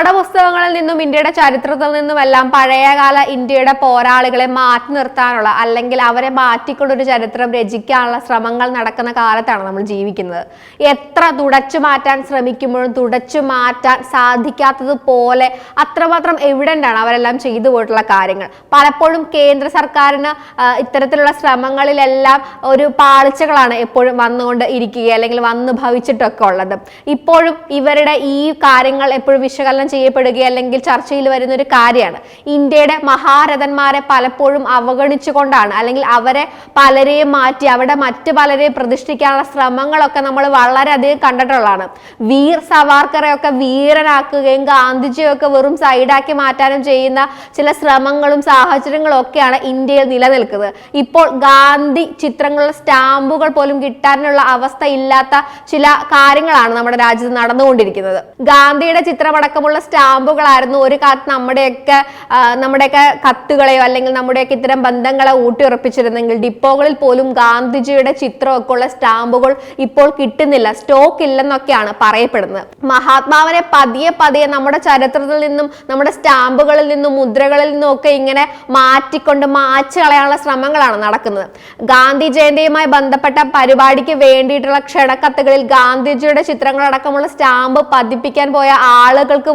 പാഠപുസ്തകങ്ങളിൽ നിന്നും ഇന്ത്യയുടെ ചരിത്രത്തിൽ നിന്നുമെല്ലാം പഴയകാല ഇന്ത്യയുടെ പോരാളികളെ മാറ്റി നിർത്താനുള്ള അല്ലെങ്കിൽ അവരെ മാറ്റിക്കൊണ്ടൊരു ചരിത്രം രചിക്കാനുള്ള ശ്രമങ്ങൾ നടക്കുന്ന കാലത്താണ് നമ്മൾ ജീവിക്കുന്നത്. എത്ര തുടച്ചു മാറ്റാൻ ശ്രമിക്കുമ്പോഴും തുടച്ചു മാറ്റാൻ സാധിക്കാത്തതുപോലെ അത്രമാത്രം എവിഡന്റ് ആണ് അവരെല്ലാം ചെയ്തു പോയിട്ടുള്ള കാര്യങ്ങൾ. പലപ്പോഴും കേന്ദ്ര സർക്കാരിന് ഇത്തരത്തിലുള്ള ശ്രമങ്ങളിലെല്ലാം ഒരു പാളിച്ചകളാണ് എപ്പോഴും വന്നുകൊണ്ട് ഇരിക്കുക അല്ലെങ്കിൽ വന്ന് ഭവിച്ചിട്ടൊക്കെ ഉള്ളത്. ഇപ്പോഴും ഇവരുടെ ഈ കാര്യങ്ങൾ എപ്പോഴും വിശകലനം ചെയ്യപ്പെടുക അല്ലെങ്കിൽ ചർച്ചയിൽ വരുന്ന ഒരു കാര്യമാണ്. ഇന്ത്യയുടെ മഹാരഥന്മാരെ പലപ്പോഴും അവഗണിച്ചുകൊണ്ടാണ്. അല്ലെങ്കിൽ അവരെ പലരെയും മാറ്റി അവിടെ മറ്റു പലരെയും പ്രതിഷ്ഠിക്കാനുള്ള ശ്രമങ്ങളൊക്കെ നമ്മൾ വളരെയധികം കണ്ടിട്ടുള്ളതാണ്. വീർ സവാർക്കറെ ഒക്കെ വീരനാക്കുകയും ഗാന്ധിജിയൊക്കെ വെറും സൈഡാക്കി മാറ്റാനും ചെയ്യുന്ന ചില ശ്രമങ്ങളും സാഹചര്യങ്ങളും ഒക്കെയാണ് ഇന്ത്യയിൽ നിലനിൽക്കുന്നത്. ഇപ്പോൾ ഗാന്ധി ചിത്രങ്ങളുടെ സ്റ്റാമ്പുകൾ പോലും കിട്ടാനുള്ള അവസ്ഥ ഇല്ലാത്ത ചില കാര്യങ്ങളാണ് നമ്മുടെ രാജ്യത്ത് നടന്നുകൊണ്ടിരിക്കുന്നത്. ഗാന്ധിയുടെ ചിത്രമടക്കമുള്ള സ്റ്റാമ്പുകളായിരുന്നു. ഒരു കാലത്ത് നമ്മുടെയൊക്കെ നമ്മുടെയൊക്കെ കത്തുകളെയോ അല്ലെങ്കിൽ നമ്മുടെയൊക്കെ ഇത്തരം ബന്ധങ്ങളെ ഊട്ടിയുറപ്പിച്ചിരുന്നെങ്കിൽ ഡിപ്പോകളിൽ പോലും ഗാന്ധിജിയുടെ ചിത്രമൊക്കെ ഉള്ള സ്റ്റാമ്പുകൾ ഇപ്പോൾ കിട്ടുന്നില്ല. സ്റ്റോക്ക് ഇല്ലെന്നൊക്കെയാണ് പറയപ്പെടുന്നത്. മഹാത്മാവിനെ പതിയെ പതിയെ നമ്മുടെ ചരിത്രത്തിൽ നിന്നും നമ്മുടെ സ്റ്റാമ്പുകളിൽ നിന്നും മുദ്രകളിൽ നിന്നും ഒക്കെ ഇങ്ങനെ മാറ്റിക്കൊണ്ട് മാച്ച് കളയാനുള്ള ശ്രമങ്ങളാണ് നടക്കുന്നത്. ഗാന്ധി ജയന്തിയുമായി ബന്ധപ്പെട്ട പരിപാടിക്ക് വേണ്ടിയിട്ടുള്ള ക്ഷണക്കത്തുകളിൽ ഗാന്ധിജിയുടെ ചിത്രങ്ങളടക്കമുള്ള സ്റ്റാമ്പ് പതിപ്പിക്കാൻ പോയ ആളുകൾക്ക്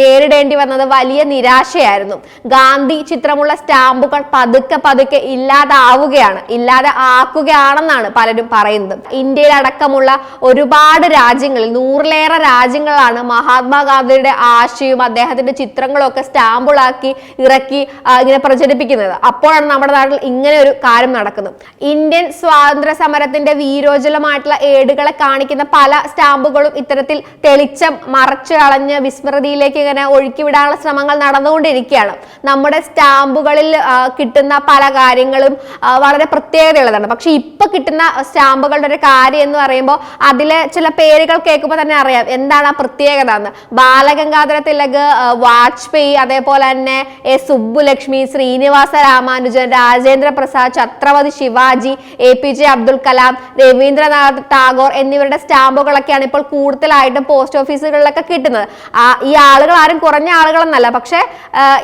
നേരിടേണ്ടി വന്നത് വലിയ നിരാശയായിരുന്നു. ഗാന്ധി ചിത്രമുള്ള സ്റ്റാമ്പുകൾ പതുക്കെ പതുക്കെ ഇല്ലാതാവുകയാണ് ഇല്ലാതെ ആക്കുകയാണെന്നാണ് പലരും പറയുന്നത്. ഇന്ത്യയിലടക്കമുള്ള ഒരുപാട് രാജ്യങ്ങളിൽ നൂറിലേറെ രാജ്യങ്ങളാണ് മഹാത്മാഗാന്ധിയുടെ ആശയും അദ്ദേഹത്തിന്റെ ചിത്രങ്ങളും ഒക്കെ സ്റ്റാമ്പുകളാക്കി ഇറക്കി ഇങ്ങനെ പ്രചരിപ്പിക്കുന്നത്. അപ്പോഴാണ് നമ്മുടെ നാട്ടിൽ ഇങ്ങനെ ഒരു കാര്യം നടക്കുന്നത്. ഇന്ത്യൻ സ്വാതന്ത്ര്യ സമരത്തിന്റെ വീരോജ്വലമായിട്ടുള്ള ഏടുകളെ കാണിക്കുന്ന പല സ്റ്റാമ്പുകളും ഇത്തരത്തിൽ തെളിച്ചം മറച്ചു കളഞ്ഞ് വിസ്മൃതിയിലേക്ക് ഇങ്ങനെ ഒഴുക്കിവിടാനുള്ള ശ്രമങ്ങൾ നടന്നുകൊണ്ടിരിക്കുകയാണ്. നമ്മുടെ സ്റ്റാമ്പുകളിൽ കിട്ടുന്ന പല കാര്യങ്ങളും വളരെ പ്രത്യേകതയുള്ളതാണ്. പക്ഷെ ഇപ്പൊ കിട്ടുന്ന സ്റ്റാമ്പുകളുടെ ഒരു കാര്യം എന്ന് പറയുമ്പോൾ അതിലെ ചില പേരുകൾ കേൾക്കുമ്പോൾ തന്നെ അറിയാം. എന്താണ് ആ പ്രത്യേകത എന്ന്? ബാലഗംഗാധര തിലക് വാജ്പേയി അതേപോലെ തന്നെ A Subbulakshmi Srinivasa Ramanujan Rajendra Prasad Chhatrapati Shivaji A P J Abdul Kalam Rabindranath Tagore എന്നിവരുടെ സ്റ്റാമ്പുകളൊക്കെയാണ് ഇപ്പോൾ കൂടുതലായിട്ടും പോസ്റ്റ് ഓഫീസുകളിലൊക്കെ കിട്ടുന്നത്. ആ, ഈ ആളുകൾ ആരും കുറഞ്ഞ ആളുകളെന്നല്ല പക്ഷെ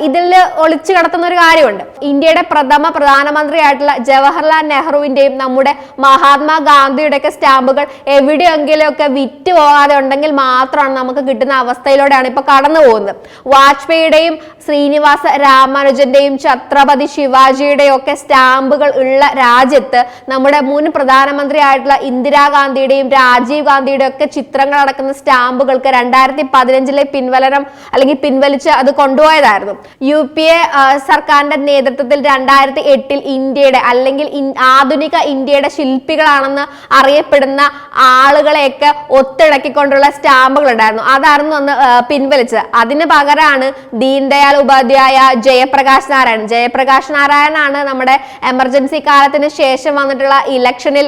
ഇതിൽ ഒളിച്ചു കിടത്തുന്ന ഒരു കാര്യമുണ്ട്. ഇന്ത്യയുടെ പ്രഥമ പ്രധാനമന്ത്രിയായിട്ടുള്ള ജവഹർലാൽ നെഹ്റുവിന്റെയും നമ്മുടെ മഹാത്മാ ഗാന്ധിയുടെയൊക്കെ സ്റ്റാമ്പുകൾ എവിടെയെങ്കിലുമൊക്കെ വിറ്റ് പോകാതെ ഉണ്ടെങ്കിൽ മാത്രമാണ് നമുക്ക് കിട്ടുന്ന അവസ്ഥയിലൂടെയാണ് ഇപ്പൊ കടന്നു പോകുന്നത്. വാജ്പേയിയുടെയും ശ്രീനിവാസ രാമാനുജന്റെയും ഛത്രപതി ശിവാജിയുടെയും ഒക്കെ സ്റ്റാമ്പുകൾ ഉള്ള രാജ്യത്ത് നമ്മുടെ മുൻ പ്രധാനമന്ത്രിയായിട്ടുള്ള ഇന്ദിരാഗാന്ധിയുടെയും രാജീവ് ഗാന്ധിയുടെയും ഒക്കെ ചിത്രങ്ങൾ അടക്കുന്ന സ്റ്റാമ്പുകൾക്ക് രണ്ടായിരത്തി പതിനഞ്ചിലെ പിൻവലനം അല്ലെങ്കിൽ പിൻവലിച്ച് അത് കൊണ്ടുപോയതായിരുന്നു. യു പി എ സർക്കാരിന്റെ നേതൃത്വത്തിൽ രണ്ടായിരത്തി എട്ടിൽ ഇന്ത്യയുടെ അല്ലെങ്കിൽ ആധുനിക ഇന്ത്യയുടെ ശില്പികളാണെന്ന് അറിയപ്പെടുന്ന ആളുകളെയൊക്കെ ഒത്തിണക്കിക്കൊണ്ടുള്ള സ്റ്റാമ്പുകൾ ഉണ്ടായിരുന്നു അതായിരുന്നു അന്ന് പിൻവലിച്ചത്. അതിന് പകരമാണ് ദീൻദയാൽ ഉപാധ്യായ ജയപ്രകാശ് നാരായൺ ജയപ്രകാശ് നാരായണാണ് നമ്മുടെ എമർജൻസി കാലത്തിന് ശേഷം വന്നിട്ടുള്ള ഇലക്ഷനിൽ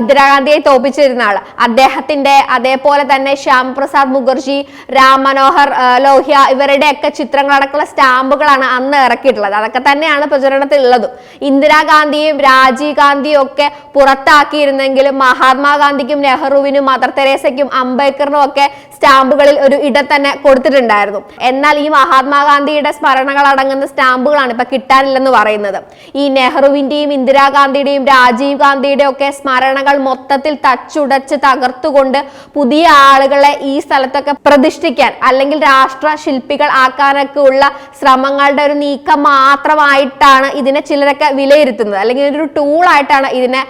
ഇന്ദിരാഗാന്ധിയെ തോപ്പിച്ചിരുന്ന ആൾ അദ്ദേഹത്തിന്റെ അതേപോലെ തന്നെ ശ്യാം പ്രസാദ് മുഖർജി രാം മനോഹർ ലോഹ്യ ഇവരുടെയൊക്കെ ചിത്രങ്ങളടക്കമുള്ള സ്റ്റാമ്പുകളാണ് അന്ന് ഇറക്കിയിട്ടുള്ളത്. അതൊക്കെ തന്നെയാണ് പ്രചരണത്തിൽ ഉള്ളതും ഇന്ദിരാഗാന്ധിയും രാജീവ് ഗാന്ധിയും ഒക്കെ പുറത്താക്കിയിരുന്നെങ്കിലും മഹാത്മാഗാന്ധിക്കും നെഹ്റുവിനും മദർ തെരേസയ്ക്കും അംബേദ്കറിനും ഒക്കെ സ്റ്റാമ്പുകളിൽ ഒരു ഇടം തന്നെ കൊടുത്തിട്ടുണ്ടായിരുന്നു. എന്നാൽ ഈ മഹാത്മാഗാന്ധിയുടെ സ്മരണകൾ അടങ്ങുന്ന സ്റ്റാമ്പുകളാണ് ഇപ്പൊ കിട്ടാനില്ലെന്ന് പറയുന്നത്. ഈ നെഹ്റുവിന്റെയും ഇന്ദിരാഗാന്ധിയുടെയും രാജീവ് ഗാന്ധിയുടെയും ഒക്കെ സ്മരണകൾ മൊത്തത്തിൽ തച്ചുടച്ച് തകർത്തുകൊണ്ട് പുതിയ ആളുകളെ ഈ സ്ഥലത്തൊക്കെ പ്രതിഷ്ഠിക്കാൻ അല്ലെങ്കിൽ രാഷ്ട്ര ശില്പികൾ ആക്കാനൊക്കെ ഉള്ള ശ്രമങ്ങളുടെ ഒരു നീക്കം മാത്രമായിട്ടാണ് ഇതിനെ ചിലരൊക്കെ വിലയിരുത്തുന്നത്. അല്ലെങ്കിൽ ഒരു ടൂൾ ആയിട്ടാണ് ഇതിനെ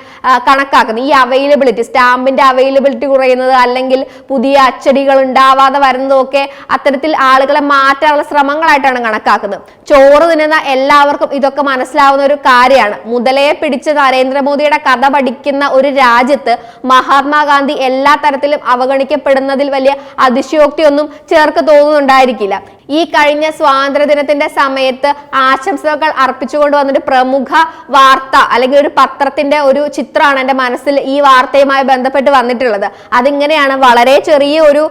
കണക്കാക്കുന്നത്. ഈ അവൈലബിലിറ്റി സ്റ്റാമ്പിന്റെ അവൈലബിലിറ്റി കുറയുന്നത് അല്ലെങ്കിൽ പുതിയ അച്ചടികൾ ഉണ്ടാവാതെ വരുന്നതൊക്കെ അത്തരത്തിൽ ആളുകളെ മാറ്റാനുള്ള ശ്രമങ്ങളായിട്ടാണ് കണക്കാക്കുന്നത്. ചോറ് തിന്നുന്ന എല്ലാവർക്കും ഇതൊക്കെ മനസ്സിലാവുന്ന ഒരു കാര്യമാണ്. മുതലയെ പിടിച്ച് നരേന്ദ്രമോദിയുടെ കഥ പഠിക്കുന്ന ഒരു രാജ്യത്ത് മഹാത്മാഗാന്ധി എല്ലാ തരത്തിലും അവഗണിക്കപ്പെടുന്നതിൽ വലിയ അതിശയോക്തിയൊന്നും ചേർക്ക് തോന്നുന്നുണ്ടായിരിക്കില്ല. ഈ കഴിഞ്ഞ സ്വാതന്ത്ര്യദിനത്തിന്റെ സമയത്ത് ആശംസകൾ അർപ്പിച്ചുകൊണ്ട് വന്നൊരു പ്രമുഖ വാർത്ത അല്ലെങ്കിൽ ഒരു പത്രത്തിന്റെ ഒരു ചിത്രമാണ് എന്റെ മനസ്സിൽ ഈ വാർത്തയുമായി ബന്ധപ്പെട്ട് വന്നിട്ടുള്ളത്. അതിങ്ങനെയാണ് വളരെ ചെറിയ ഒരു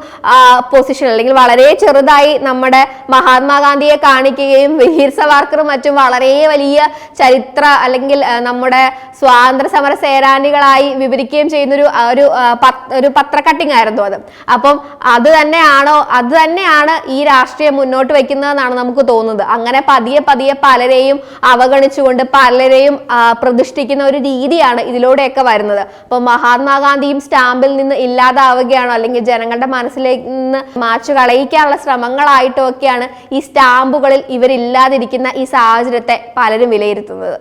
പൊസിഷൻ അല്ലെങ്കിൽ വളരെ ചെറുതായി നമ്മുടെ മഹാത്മാഗാന്ധിയെ കാണിക്കുകയും വീർ സവാർക്കറും മറ്റും വളരെ വലിയ ചരിത്ര അല്ലെങ്കിൽ നമ്മുടെ സ്വാതന്ത്ര്യ സമര സേനാനികളായി വിവരിക്കുകയും ചെയ്യുന്ന ഒരു ഒരു പത്ര കട്ടിംഗ് ആയിരുന്നു അത്. അപ്പം അത് തന്നെയാണോ അത് തന്നെയാണ് ഈ രാഷ്ട്രീയം മുന്നോട്ട് വെക്കുന്നതെന്നാണ് നമുക്ക് തോന്നുന്നത്. അങ്ങനെ പതിയെ പതിയെ പലരെയും അവഗണിച്ചുകൊണ്ട് പലരെയും പ്രതിഷ്ഠിക്കുന്ന ഒരു രീതിയാണ് ഇതിലൂടെയൊക്കെ വരുന്നത്. അപ്പൊ മഹാത്മാഗാന്ധിയും സ്റ്റാമ്പിൽ നിന്ന് ഇല്ലാതാവുകയാണോ? അല്ലെങ്കിൽ ജനങ്ങളുടെ മനസ്സിലേക്ക് നിന്ന് മാച്ചു കളയിക്കാനുള്ള ശ്രമങ്ങളായിട്ടൊക്കെയാണ് ഈ സ്റ്റാമ്പുകളിൽ ഇവരില്ലാതിരിക്കുന്ന ഈ സാഹചര്യത്തെ പലരും വിലയിരുത്തുന്നത്.